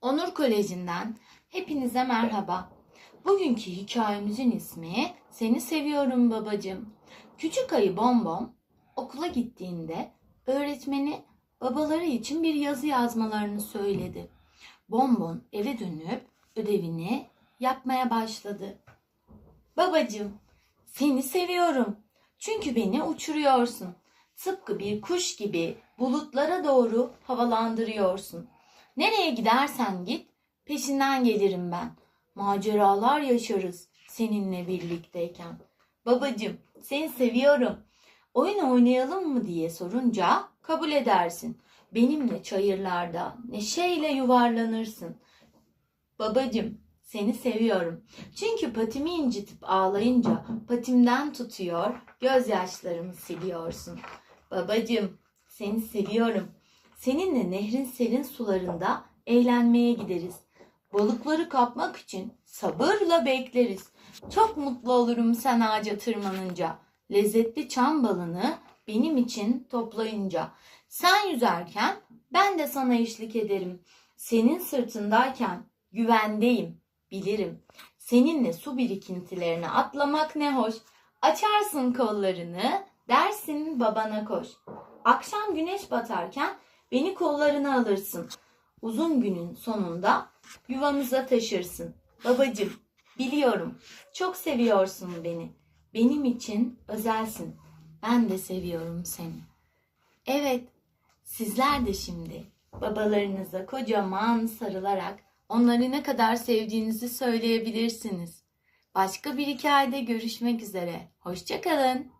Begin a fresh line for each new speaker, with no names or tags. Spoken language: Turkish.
Onur Koleji'nden hepinize merhaba. Bugünkü hikayemizin ismi Seni Seviyorum Babacım. Küçük ayı Bonbon okula gittiğinde öğretmeni babaları için bir yazı yazmalarını söyledi. Bonbon eve dönüp ödevini yapmaya başladı. Babacım, seni seviyorum. Çünkü beni uçuruyorsun. Tıpkı bir kuş gibi bulutlara doğru havalandırıyorsun. Nereye gidersen git, peşinden gelirim ben. Maceralar yaşarız seninle birlikteyken. Babacım, seni seviyorum. Oyun oynayalım mı diye sorunca kabul edersin. Benimle çayırlarda neşeyle yuvarlanırsın. Babacım, seni seviyorum. Çünkü patimi incitip ağlayınca patimden tutuyor, gözyaşlarımı siliyorsun. Babacım, seni seviyorum. Seninle nehrin serin sularında eğlenmeye gideriz. Balıkları kapmak için sabırla bekleriz. Çok mutlu olurum sen ağaca tırmanınca. Lezzetli çam balını benim için toplayınca. Sen yüzerken ben de sana eşlik ederim. Senin sırtındayken güvendeyim, bilirim. Seninle su birikintilerine atlamak ne hoş. Açarsın kollarını, dersin babana koş. Akşam güneş batarken beni kollarına alırsın. Uzun günün sonunda yuvamıza taşırsın. Babacım, biliyorum çok seviyorsun beni. Benim için özelsin. Ben de seviyorum seni. Evet, sizler de şimdi babalarınıza kocaman sarılarak onları ne kadar sevdiğinizi söyleyebilirsiniz. Başka bir hikayede görüşmek üzere. Hoşçakalın.